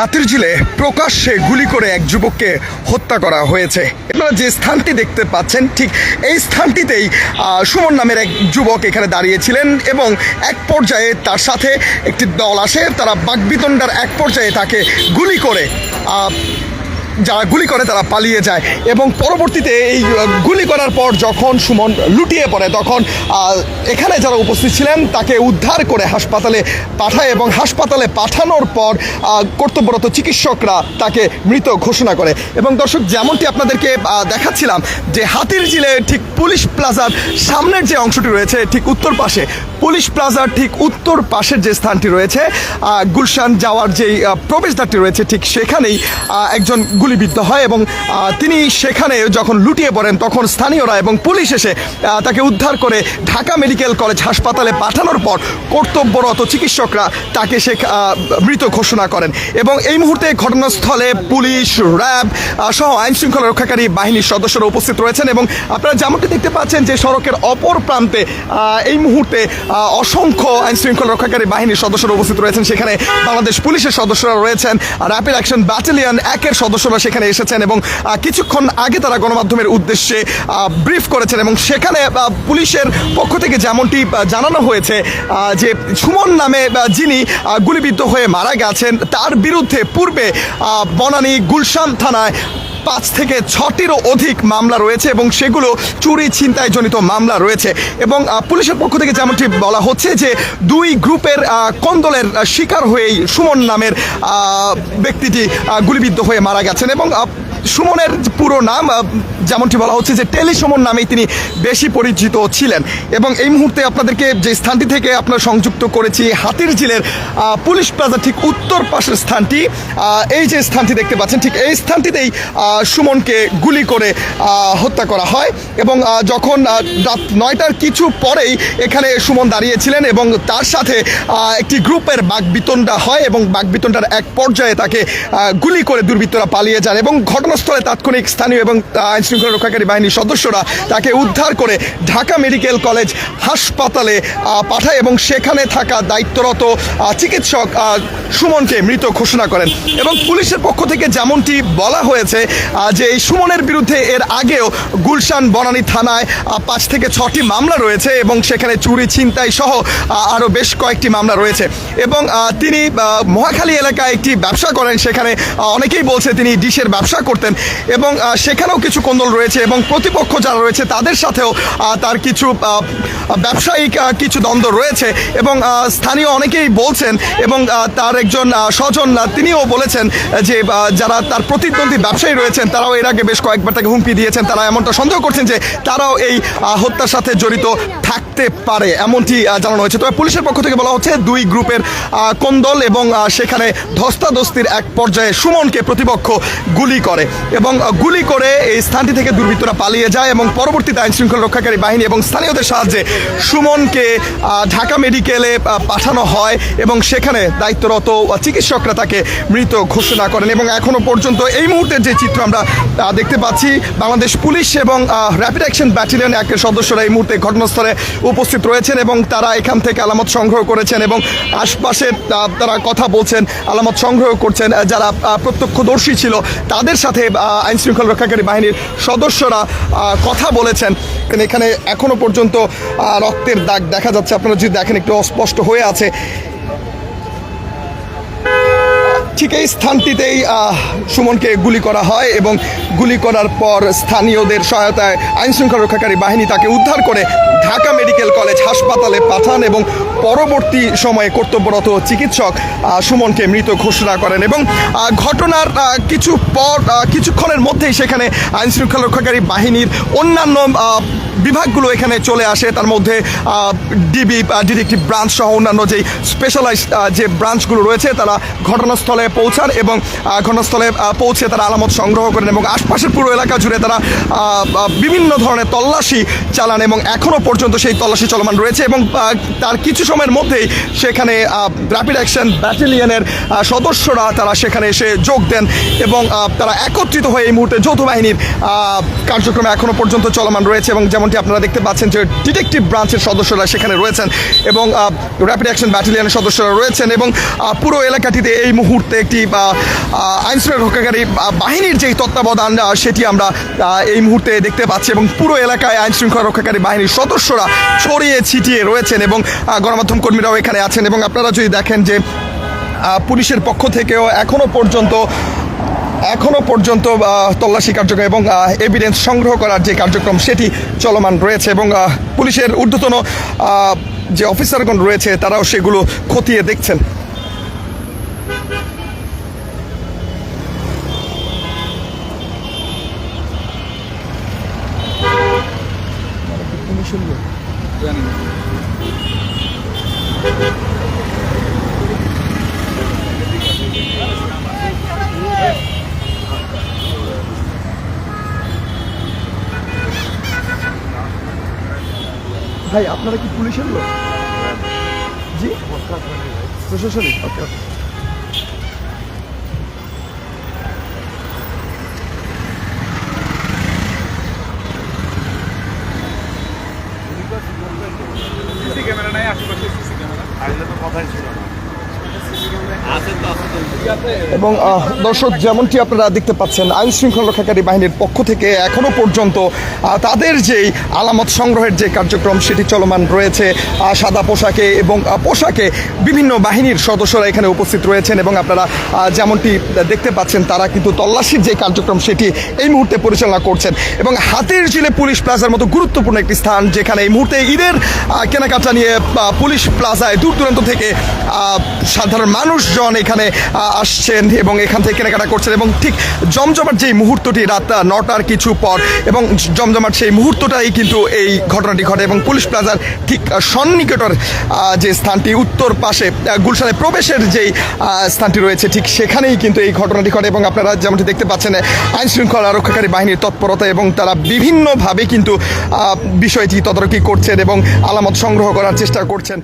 হাতির ঝিলে প্রকাশ্যে গুলি করে এক যুবককে হত্যা করা হয়েছে। আপনারা যে স্থানটি দেখতে পাচ্ছেন, ঠিক এই স্থানটিতেই সুমন নামের এক যুবক এখানে দাঁড়িয়েছিলেন এবং এক পর্যায়ে তার সাথে একটি দল আসে। তারা বাগবিতণ্ডার এক পর্যায়ে তাকে গুলি করে যারা গুলি করে তারা পালিয়ে যায় এবং পরবর্তীতে এই গুলি করার পর যখন সুমন লুটিয়ে পড়ে তখন এখানে যারা উপস্থিত ছিলেন তাকে উদ্ধার করে হাসপাতালে পাঠায় এবং হাসপাতালে পাঠানোর পর কর্তব্যরত চিকিৎসকরা তাকে মৃত ঘোষণা করে। এবং দর্শক, যেমনটি আপনাদেরকে দেখাচ্ছিলাম যে হাতির জিলে ঠিক পুলিশ প্লাজার সামনের যে অংশটি রয়েছে ঠিক উত্তর পাশে, পুলিশ প্লাজার ঠিক উত্তর পাশের যে স্থানটি রয়েছে গুলশান যাওয়ার যেই প্রবেশদ্বারটি রয়েছে ঠিক সেখানেই একজন গুলিবিদ্ধ হয় এবং তিনি সেখানে যখন লুটিয়ে পড়েন তখন স্থানীয়রা এবং পুলিশ এসে তাকে উদ্ধার করে ঢাকা মেডিকেল কলেজ হাসপাতালে পাঠানোর পর কর্তব্যরত চিকিৎসকরা তাকে সে মৃত ঘোষণা করেন। এবং এই মুহূর্তে ঘটনাস্থলে পুলিশ, র্যাব সহ আইন শৃঙ্খলা রক্ষাকারী বাহিনীর সদস্যরা উপস্থিত রয়েছেন এবং আপনারা যেমনটি দেখতে পাচ্ছেন যে সড়কের অপর প্রান্তে এই মুহূর্তে অসংখ্য আইন শৃঙ্খলা রক্ষাকারী বাহিনীর সদস্যরা উপস্থিত রয়েছেন। সেখানে বাংলাদেশ পুলিশের সদস্যরা রয়েছেন। র্যাপিড অ্যাকশন ব্যাটালিয়ন একের সদস্যরা সেখানে এসেছেন এবং কিছুক্ষণ আগে তারা গণমাধ্যমের উদ্দেশ্যে ব্রিফ করেছেন এবং সেখানে পুলিশের পক্ষ থেকে যেমনটি জানানো হয়েছে যে সুমন নামে যিনি গুলিবিদ্ধ হয়ে মারা গেছেন, তার বিরুদ্ধে পূর্বে বনানী গুলশান থানায় পাঁচ থেকে ছটিরও অধিক মামলা রয়েছে এবং সেগুলো চুরি ছিনতাই জনিত মামলা রয়েছে। এবং পুলিশের পক্ষ থেকে যেমনটি বলা হচ্ছে যে দুই গ্রুপের কন্দলের শিকার হয়েই সুমন নামের ব্যক্তিটি গুলিবিদ্ধ হয়ে মারা গেছেন এবং সুমনের পুরো নাম যেমনটি বলা হচ্ছে যে টেলি সুমন নামেই তিনি বেশি পরিচিত ছিলেন। এবং এই মুহূর্তে আপনাদেরকে যে স্থানটি থেকে আপনার সংযুক্ত করেছি, হাতির ঝিলের পুলিশ প্লাজা ঠিক উত্তর পাশের স্থানটি এই যে স্থানটি দেখতে পাচ্ছেন, ঠিক এই স্থানটিতেই সুমনকে গুলি করে হত্যা করা হয়। এবং যখন রাত নয়টার কিছু পরেই এখানে সুমন দাঁড়িয়েছিলেন এবং তার সাথে একটি গ্রুপের বাগবিতণ্ডা হয় এবং বাগবিতণ্ডার এক পর্যায়ে তাকে গুলি করে দুর্বৃত্তরা পালিয়ে যান এবং ঘটনাস্থলে তাৎক্ষণিক স্থানীয় এবং শৃঙ্খলা রক্ষাকারী বাহিনীর সদস্যরা তাকে উদ্ধার করে ঢাকা মেডিকেল কলেজ হাসপাতালে পাঠায় এবং সেখানে থাকা দায়িত্বরত চিকিৎসক সুমনকে মৃত ঘোষণা করেন। এবং পুলিশের পক্ষ থেকে যেমনটি বলা হয়েছে যে এই সুমনের বিরুদ্ধে এর আগেও গুলশান বনানী থানায় পাঁচ থেকে ছটি মামলা রয়েছে এবং সেখানে চুরি, ছিনতাই সহ আরও বেশ কয়েকটি মামলা রয়েছে। এবং তিনি মহাখালী এলাকায় একটি ব্যবসা করেন, সেখানে অনেকেই বলছে তিনি ডিশের ব্যবসা করতেন এবং সেখানেও কিছু কোন্দল রয়েছে এবং প্রতিপক্ষ যারা রয়েছে তাদের সাথেও তার কিছু ব্যবসায়িক কিছু দ্বন্দ্ব রয়েছে এবং স্থানীয় অনেকেই বলছেন এবং তার একজন স্বজন তিনিও বলেছেন যে যারা তার প্রতিদ্বন্দ্বী ব্যবসায়ী রয়েছেন তারাও এর আগে বেশ কয়েকবার তাকে হুমকি দিয়েছেন। তারা এমনটা সন্দেহ করছেন যে তারাও এই হত্যার সাথে জড়িত থাকতে পারে এমনটি জানানো হয়েছে। তবে পুলিশের পক্ষ থেকে বলা হচ্ছে, দুই গ্রুপের কোন্দল এবং সেখানে ধস্তাধস্তির এক পর্যায়ে সুমনকে প্রতিপক্ষ গুলি করে এবং গুলি করে এই স্থানটি থেকে দুর্বৃত্তরা পালিয়ে যায় এবং পরবর্তীতে আইন শৃঙ্খলা রক্ষাকারী বাহিনী এবং স্থানীয়দের সাহায্যে সুমনকে ঢাকা মেডিকেলে পাঠানো হয় এবং সেখানে দায়িত্বরত চিকিৎসকরা তাকে মৃত ঘোষণা করেন এবং এখনও পর্যন্ত এই মুহূর্তের যে চিত্র আমরা দেখতে পাচ্ছি, বাংলাদেশ পুলিশ এবং র্যাপিড অ্যাকশন ব্যাটালিয়ন একের সদস্যরা এই মুহূর্তে ঘটনাস্থলে উপস্থিত রয়েছেন এবং তারা এখান থেকে আলামত সংগ্রহ করেছেন এবং আশপাশে তারা কথা বলছেন, আলামত সংগ্রহ করছেন যারা প্রত্যক্ষদর্শী ছিল, তাদের সাথে আইন শৃঙ্খলা রক্ষাকারী বাহিনীর সদস্যরা কথা বলেছেন। এখানে এখনও পর্যন্ত রক্তের দাগ দেখা যাচ্ছে। আপনারা যদি দেখেন, একটু অস্পষ্ট হয়ে আছে। ঠিক এই স্থানটিতেই সুমনকে গুলি করা হয় এবং গুলি করার পর স্থানীয়দের সহায়তায় আইনশৃঙ্খলা রক্ষাকারী বাহিনী তাকে উদ্ধার করে ঢাকা মেডিকেল কলেজ হাসপাতালে পাঠান এবং পরবর্তী সময়ে কর্তব্যরত চিকিৎসক সুমনকে মৃত ঘোষণা করেন এবং ঘটনার কিছু পর কিছুক্ষণের মধ্যেই সেখানে আইনশৃঙ্খলা রক্ষাকারী বাহিনীর অন্যান্য বিভাগগুলো এখানে চলে আসে। তার মধ্যে ডিবি ডিটেকটিভ ব্রাঞ্চ সহ অন্যান্য যেই স্পেশালাইজ যে ব্রাঞ্চগুলো রয়েছে, তারা ঘটনাস্থলে পৌঁছান এবং ঘটনাস্থলে পৌঁছে তারা আলামত সংগ্রহ করেন এবং আশপাশের পুরো এলাকা জুড়ে তারা বিভিন্ন ধরনের তল্লাশি চালান এবং এখনও পর্যন্ত সেই তল্লাশি চলমান রয়েছে এবং তার কিছু সময়ের মধ্যেই সেখানে র্যাপিড অ্যাকশন ব্যাটালিয়নের সদস্যরা তারা সেখানে এসে যোগ দেন এবং তারা একত্রিত হয়ে এই মুহূর্তে যৌথ বাহিনীর কার্যক্রমে এখনও পর্যন্ত চলমান রয়েছে এবং যেমন যেমনটি আপনারা দেখতে পাচ্ছেন যে ডিটেকটিভ ব্রাঞ্চের সদস্যরা সেখানে রয়েছেন এবং র্যাপিড অ্যাকশন ব্যাটালিয়নের সদস্যরা রয়েছেন এবং পুরো এলাকাটিতে এই মুহূর্তে একটি আহ, রক্ষাকারী বাহিনীর যেই তত্ত্বাবধান সেটি আমরা এই মুহূর্তে দেখতে পাচ্ছি এবং পুরো এলাকায় আইনশৃঙ্খলা রক্ষাকারী বাহিনীর সদস্যরা ছড়িয়ে ছিটিয়ে রয়েছেন এবং গণমাধ্যম কর্মীরাও এখানে আছেন এবং আপনারা যদি দেখেন যে পুলিশের পক্ষ থেকেও এখনও পর্যন্ত এখনও পর্যন্ত তল্লাশি কার্যক্রম এবং এভিডেন্স সংগ্রহ করার যে কার্যক্রম, সেটি চলমান রয়েছে এবং পুলিশের ঊর্ধ্বতন যে অফিসারগণ রয়েছে, তারাও সেগুলো খতিয়ে দেখছেন। ভাই আপনারা কি পুলিশের লোক? জি? প্রশাসনিক ওকে ওকে। সিসি ক্যামেরা নাই আশেপাশে সিসি ক্যামেরা। আসলে তো কথাই ছিল না। এবং দর্শক, যেমনটি আপনারা দেখতে পাচ্ছেন আইন শৃঙ্খলা রক্ষাকারী বাহিনীর পক্ষ থেকে এখনও পর্যন্ত তাদের যেই আলামত সংগ্রহের যে কার্যক্রম, সেটি চলমান রয়েছে সাদা পোশাকে এবং পোশাকে বিভিন্ন বাহিনীর সদস্যরা এখানে উপস্থিত রয়েছেন এবং আপনারা যেমনটি দেখতে পাচ্ছেন, তারা কিন্তু তল্লাশির যে কার্যক্রম, সেটি এই মুহূর্তে পরিচালনা করছেন এবং হাতের ঝিলে পুলিশ প্লাজার মতো গুরুত্বপূর্ণ একটি স্থান, যেখানে এই মুহূর্তে ঈদের কেনাকাটা নিয়ে পুলিশ প্লাজায় দূর দূরান্ত থেকে সাধারণ মানুষজন এখানে আসছেন এবং এখান থেকে কেনাকাটা করছেন এবং ঠিক জমজমাট যেই মুহূর্তটি রাত নটার কিছু পর এবং জমজমাট সেই মুহূর্তটাই কিন্তু এই ঘটনাটি ঘটে এবং পুলিশ প্লাজার ঠিক সন্নিকটর যে স্থানটি উত্তর পাশে গুলশানে প্রবেশের যেই স্থানটি রয়েছে ঠিক সেখানেই কিন্তু এই ঘটনাটি ঘটে এবং আপনারা যেমনটি দেখতে পাচ্ছেন, আইন শৃঙ্খলা রক্ষাকারী বাহিনীর তৎপরতা এবং তারা বিভিন্নভাবে কিন্তু বিষয়টি তদারকি করছেন এবং আলামত সংগ্রহ করার চেষ্টা করছেন।